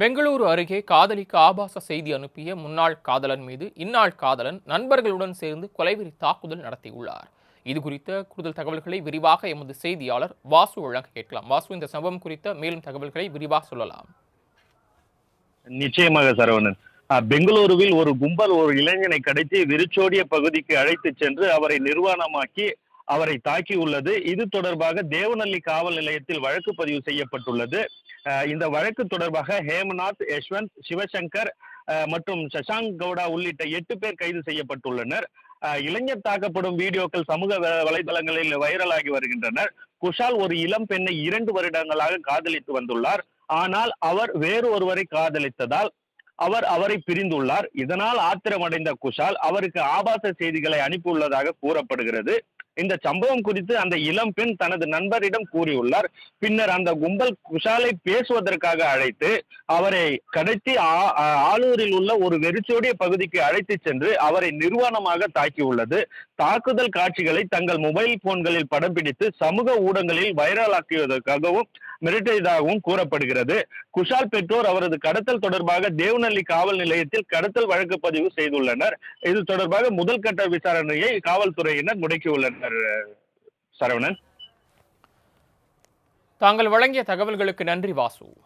பெங்களூரு அருகே காதலிக்கு ஆபாச செய்தி அனுப்பிய முன்னாள் காதலன் மீது இந்நாள் காதலன் நண்பர்களுடன் சேர்ந்து கொலைவெறி தாக்குதல் நடத்தியுள்ளார். இது குறித்த கூடுதல் தகவல்களை விரிவாக எமது செய்தியாளர் வாசு வழங்க கேட்கலாம். வாசு இந்த சம்பவம் குறித்த மேலும் தகவல்களை விரிவாக சொல்லலாம். நிச்சயமாக சரவணன். பெங்களூருவில் ஒரு கும்பல் ஒரு இளைஞனை கடத்தி விருச்சோடிய பகுதிக்கு அழைத்து சென்று அவரை நிர்வாணமாக்கி அவரை தாக்கியுள்ளது. இது தொடர்பாக தேவநல்லி காவல் நிலையத்தில் வழக்கு பதிவு செய்யப்பட்டுள்ளது. இந்த வழக்கு தொடர்பாக ஹேமநாத் யஷ்வந்த் சிவசங்கர் மற்றும் சசாங்க் கவுடா உள்ளிட்ட எட்டு பேர் கைது செய்யப்பட்டுள்ளனர். இளைஞர் தாக்கப்படும் வீடியோக்கள் சமூக வலைதளங்களில் வைரலாகி வருகின்றனர். குஷால் ஒரு இளம் பெண்ணை இரண்டு வருடங்களாக காதலித்து வந்துள்ளார். ஆனால் அவர் வேறு ஒருவரை காதலித்ததால் அவர் அவரை பிரிந்துள்ளார். இதனால் ஆத்திரமடைந்த குஷால் அவருக்கு ஆபாச செய்திகளை அனுப்பியுள்ளதாக கூறப்படுகிறது. இந்த சம்பவம் குறித்து அந்த இளம் பெண் தனது நண்பரிடம் கூறியுள்ளார். பின்னர் அந்த கும்பல் குஷாலை பேசுவதற்காக அழைத்து அவரை கடத்தி ஆ- ஆலூரில் உள்ள ஒரு வெறிச்சோடிய பகுதிக்கு அழைத்து சென்று அவரை நிர்வாணமாக தாக்கியுள்ளது. தாக்குதல் காட்சிகளை தங்கள் மொபைல் போன்களில் படம் பிடித்து சமூக ஊடகங்களில் வைரலாக்கியதற்காகவும் மிரட்டியதாகவும் கூறப்படுகிறது. குஷால் பெற்றோர் அவரது கடத்தல் தொடர்பாக தேவநல்லி காவல் நிலையத்தில் கடத்தல் வழக்கு பதிவு செய்துள்ளனர். இது தொடர்பாக முதல் கட்ட விசாரணையை காவல்துறையினர் முடக்கியுள்ளனர். சரவணன். தாங்கள் வழங்கிய தகவல்களுக்கு நன்றி வாசு.